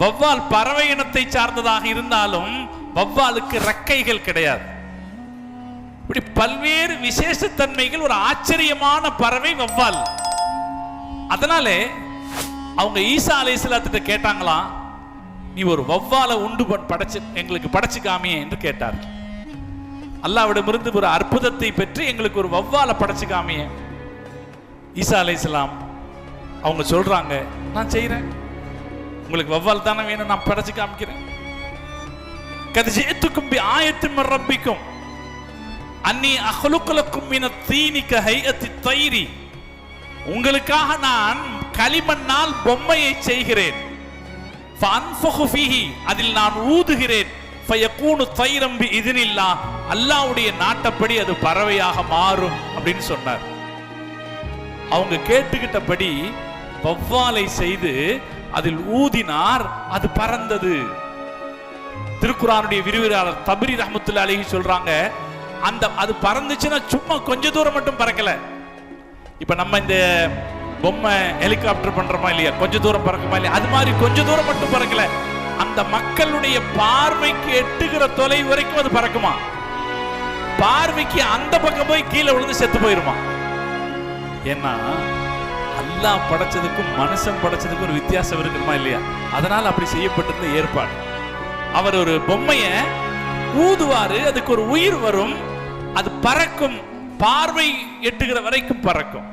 வவ்வால் பறவை இனத்தை சார்ந்ததாக இருந்தாலும் வவ்வாலுக்கு ரெக்கைகள் கிடையாது. இப்படி பல்வேறு விசேஷத்தன்மைகள் ஒரு ஆச்சரியமான பறவை வவ்வால் அதனாலே அவங்க ஈசா அலைஹிஸ்ஸலாத்திட்ட கேட்டாங்களாம் நீ ஒரு வவ்வாலை உண்டு படைச்சு எங்களுக்கு படைச்சு காமியே என்று கேட்டார் அல்லாவிடமிருந்து ஒரு அற்புதத்தை பெற்று எங்களுக்கு ஒரு வவ்வாலை படைச்சு காமியே ஈசா அலைஹிஸ்ஸலாம் அவங்க சொல்றாங்க நான் செய்கிறேன் உங்களுக்கு வவ்வால் தானே வேணும் நான் படைச்சு காமிக்கிறேன். கது பி ஆயத்தின் ரப்பிக்கும். அன்னி அஹ்லுக்குலக்கும் மின தீனிக்க ஹையத்தி தைரி. உங்களுக்காக நான் களிமண்ணால் பொம்மையை செய்கிறேன். அதில் நான் ஊதுகிறேன். தைரம்பி இதனில்லா அல்லாவுடைய நாட்டப்படி அது பறவையாக மாறும் அப்படின்னு சொன்னார். அவங்க கேட்டுக்கிட்டபடி வவ்வாலை செய்து அதில் ஊதினார் அது பறந்தது. திருக்குறானுடைய விரிவுரையாளர் தபிரி ரஹமத்துல்லா அழகி சொல்றாங்க அந்த அது பறந்துச்சுன்னா சும்மா கொஞ்ச தூரம் மட்டும் பறக்கல. இப்ப நம்ம இந்த பொம்மை ஹெலிகாப்டர் பண்றோமா இல்லையா? கொஞ்ச தூரம் பறக்குமா இல்லையா? அது மாதிரி கொஞ்ச தூரம் மட்டும் பறக்கல. அந்த மக்களுடைய பார்வைக்கு எட்டுகிற தொலைவு வரைக்கும் அது பறக்குமா? பார்வைக்கு அந்த பக்கம் போய் கீழே விழுந்து செத்து போயிருமா? ஏன்னா அல்லாஹ் படைச்சதுக்கும் மனுஷன் படைச்சதுக்கும் ஒரு வித்தியாசம் இருக்குமா இல்லையா? அதனால் அப்படி செய்யப்பட்டிருந்த ஏற்பாடு. அவர் ஒரு பொம்மையை ஊதுவாரு அதுக்கு ஒரு உயிர் வரும் அது பறக்கும் பார்வை எட்டுகிற வரைக்கும் பறக்கும்.